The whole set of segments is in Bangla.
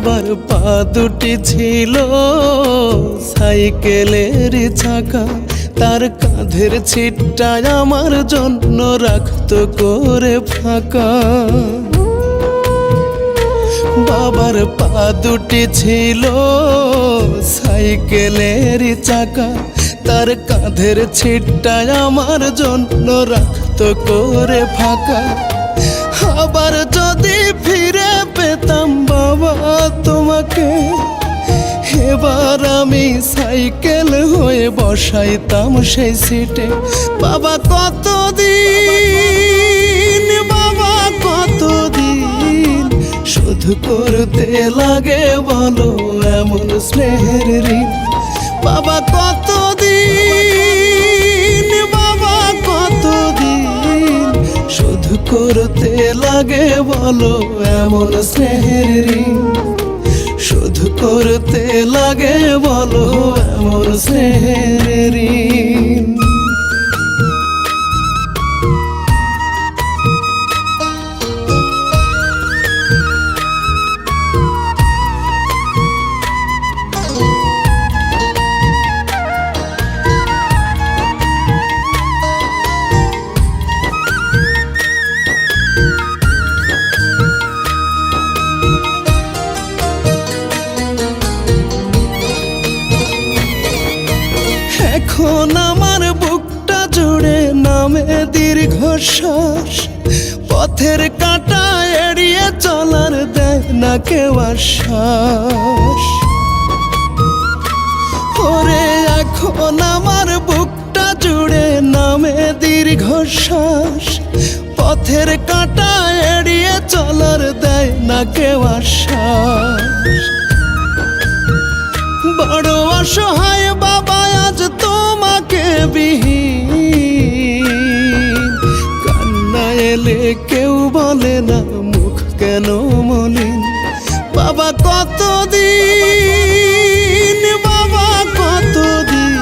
বাবার পা দুটি ছিল। সাইকেলের চাকা তার কাঁধের ছিটটায় আমার জন্য রাখত করে ফাঁকা। বাবার পা দুটি ছিল। সাইকেলের চাকা তার কাঁধের ছিটটায় আমার জন্য রাখত করে ফাঁকা। আবার যদি ফিরে এবার আমি সাইকেল হয়ে বসাইতাম সেই সিটে। বাবা, কতদিন বাবা, কতদিন শুধু করতে লাগে বলো এমন স্নেহের ঋণ। বাবা, কতদিন বাবা, কতদিন শুধু করতে লাগে বলো এমন স্নেহের ঋণ। শুধু করতে লাগে বলো আমার স্নেহের নামে দীর্ঘশ্বাস পথের কাটা এড়িয়ে চলার দেয় না কেউ আশ্বাস। ওরে, এখন আমার বুকটা জুড়ে নামে দীর্ঘশ্বাস, পথের কাটা এড়িয়ে চলার দেয় না কেউ আশ্বাস। বড় অসহায় কতদিন, বাবা কতদিন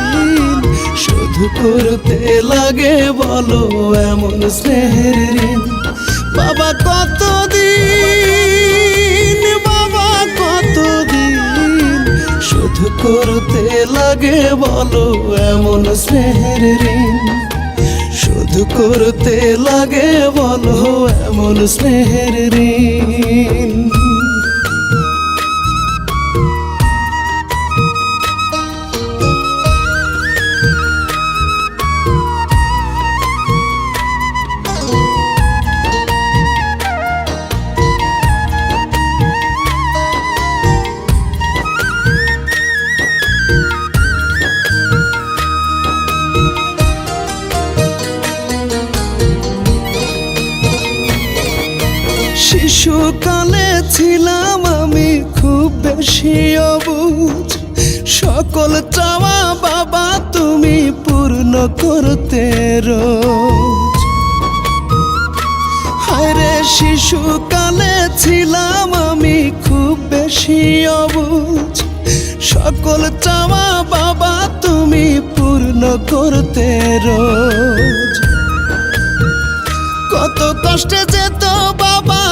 শুধু করতে লাগে বলো এমন স্নেহের ঋণ? বাবা কতদিন বাবা কতদিন শুধু করতে লাগে বলো এমন স্নেহের ঋণ? শুধু করতে লাগে বলো এমন স্নেহের ঋণ? শিশুকালে ছিলাম আমি খুব বেশি অবুঝ সকল চাওয়া বাবা তুমি পূর্ণ করতে হায়রে শিশুকালে ছিলাম আমি খুব বেশি অবুঝ সকল চাওয়া বাবা তুমি পূর্ণ করতে রোজ। কত কষ্টে যেত বাবা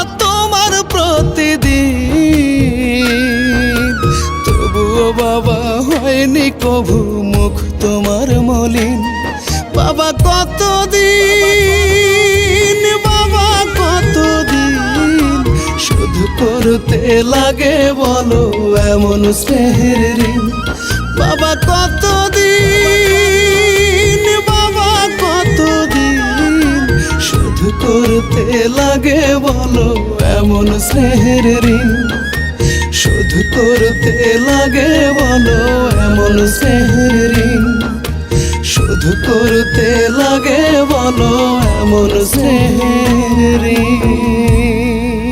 প্রতিদিন। তবুও বাবা হয়নি কভু মুখ তোমার মলিন। বাবা কতদিন বাবা কতদিন শুধু করতে লাগে বলো এমন স্নেহের ঋণ। বাবা কতদিন বাবা কতদিন শুধু করতে লাগে বলো এমন স্নেহের ঋণ শুধু করতে লাগে বলো, এমন স্নেহের ঋণ শুধু করতে লাগে বলো, এমন স্নেহের ঋণ